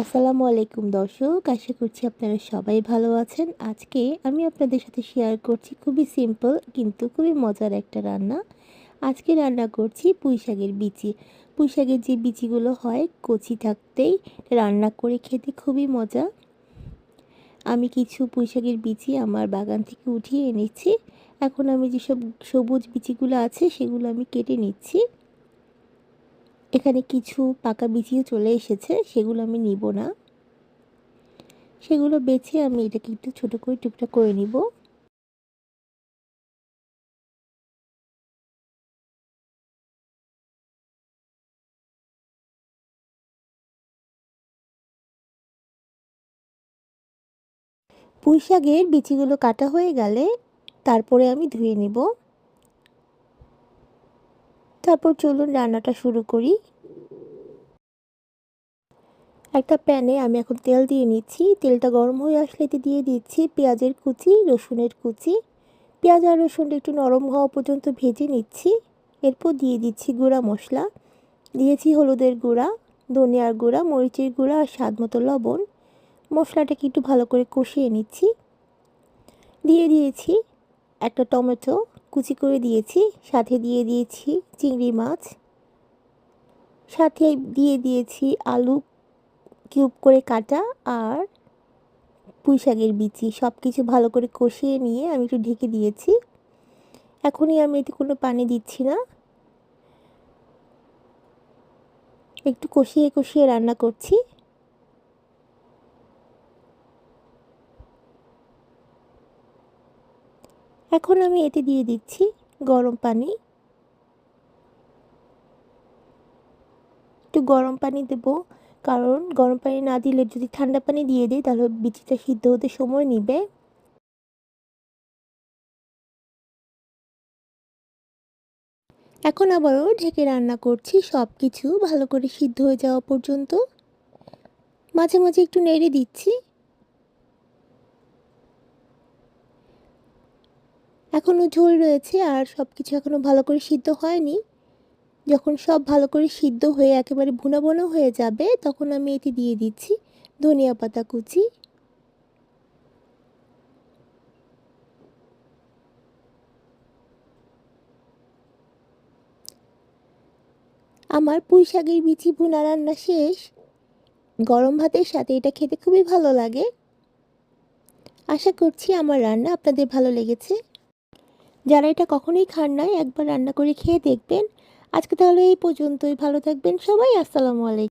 আসসালামু আলাইকুম দর্শক, আশা করছি আপনারা সবাই ভালো আছেন। আজকে আমি আপনাদের সাথে শেয়ার করছি খুবই সিম্পল কিন্তু খুবই মজার একটা রান্না। আজকে রান্না করছি পুঁই শাকের বিচি। পুঁই শাকের যে বিচিগুলো হয়, কচি থাকতেই রান্না করে খেতে খুবই মজা। আমি কিছু পুঁইশাকের বিচি আমার বাগান থেকে উঠিয়ে এনেছি। এখন আমি যেসব সবুজ বিচিগুলো আছে, সেগুলো আমি কেটে নিচ্ছি। এখানে কিছু পাকা বিচিও চলে এসেছে, সেগুলো আমি নিব না। সেগুলো বেছে আমি এটাকে একটু ছোট করে টুকটা করে নিব। পুঁই শাকের বিচিগুলো কাটা হয়ে গেলে তারপরে আমি ধুয়ে নিব। তারপর চলুন রান্নাটা শুরু করি। একটা প্যানে আমি এখন তেল দিয়ে নিচ্ছি। তেলটা গরম হয়ে আসলে এতে দিয়ে দিচ্ছি পেঁয়াজের কুচি, রসুনের কুচি। পেঁয়াজ আর রসুনটা একটু নরম হওয়া পর্যন্ত ভেজে নিচ্ছি। এরপর দিয়ে দিচ্ছি গুঁড়া মশলা। দিয়েছি হলুদের গুঁড়া, ধনিয়ার গুঁড়া, মরিচের গুঁড়া আর স্বাদ মতো লবণ। মশলাটাকে একটু ভালো করে কষিয়ে নিচ্ছি। দিয়ে দিয়েছি একটা টমেটো কুচি করে দিয়েছি, সাথে দিয়ে দিয়েছি চিংড়ি মাছ, সাথে দিয়ে দিয়েছি আলু কিউব করে কাটা আর পুঁই শাকের বিচি। সব কিছু ভালো করে কষিয়ে নিয়ে আমি একটু ঢেকে দিয়েছি। এখনই আমি এতে কোনো পানি দিচ্ছি না। একটু কষিয়ে কষিয়ে রান্না করছি। এখন আমি এতে দিয়ে দিচ্ছি গরম পানি। একটু গরম পানি দেব, কারণ গরম পানি না দিলে যদি ঠান্ডা পানি দিয়ে দিই, তাহলে বিচিটা সিদ্ধ হতে সময় নিবে। এখন আবারও ঢেকে রান্না করছি সব কিছু ভালো করে সিদ্ধ হয়ে যাওয়া পর্যন্ত। মাঝে মাঝে একটু নেড়ে দিচ্ছি। এখনও ঝোল রয়েছে আর সব কিছু এখনও ভালো করে সিদ্ধ হয়নি। যখন সব ভালো করে সিদ্ধ হয়ে একেবারে ভুনা বোনা হয়ে যাবে, তখন আমি এটি দিয়ে দিচ্ছি ধনিয়া পাতা কুচি। আমার পুঁই শাকের বিচি ভুনা রান্না শেষ। গরম ভাতের সাথে এটা খেতে খুবই ভালো লাগে। আশা করছি আমার রান্না আপনাদের ভালো লেগেছে। যারা এটা কখনোই খান নাই, একবার রান্না করে খেয়ে দেখবেন। আজকে তাহলে এই পর্যন্তই। ভালো থাকবেন সবাই। আসসালামু আলাইকুম।